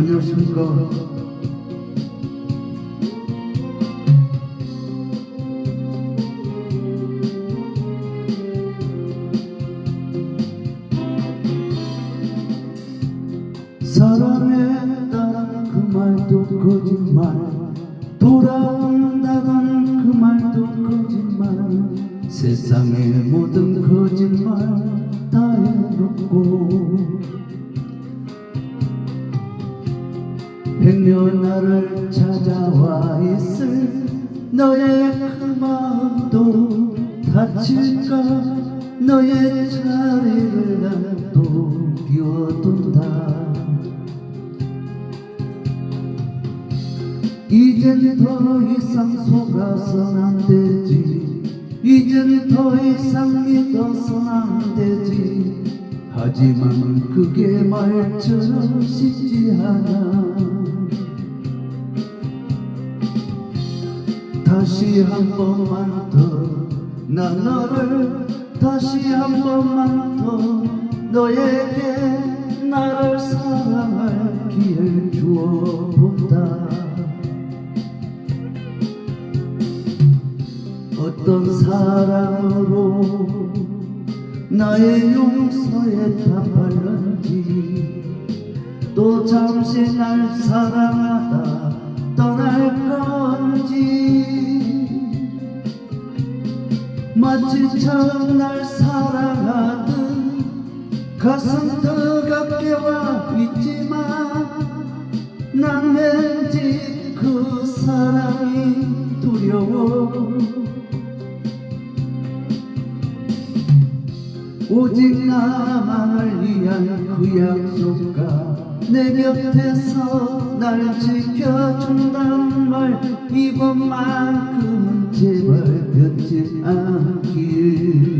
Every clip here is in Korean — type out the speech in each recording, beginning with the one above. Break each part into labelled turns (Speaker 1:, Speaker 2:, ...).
Speaker 1: 안녕하십니까 사랑했다는 그 말도 거짓말. 돌아온다던 그 말도 거짓말. 세상의 모든 거짓말 다 찾아와 있을 너의 그 마음도 다칠까? 너의 자리를 난또 비워둔다. 이젠 더 이상 속아선 안 되지. 이젠 더 이상 믿어선 안 되지. 하지만 그게 말처럼 쉽지 않아 다시 한 번만 더. 나 너를 다시 한 번만 더. 너에게 나를 사랑할 기회를 주어본다. 어떤 사랑으로 나의 용서에 답하는지 또 잠시 날 사랑하다 떠날 건지 마치 처음 날 사랑하듯 가슴 뜨겁게 와 있지만 난 왠지 그 사랑이 두려워 오직 나만을 위한 그 약속과 내 곁에서 날 지켜준다는 말 이번만큼은 제발 변치 않길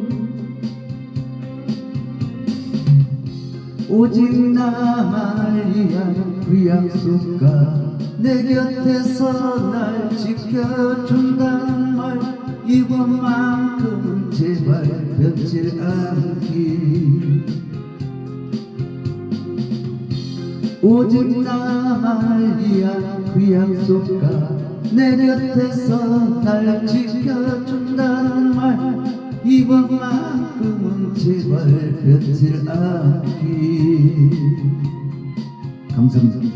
Speaker 1: 오직 나만을 위한 그 약속과 내 곁에서 날 지켜준다는 말 이번만큼은 제발 변치 않길 오직 나만을 위한 그 약속과 내 곁에서 날 지켜준다는 말 이번만큼은 제발 변치 않길 감사합니다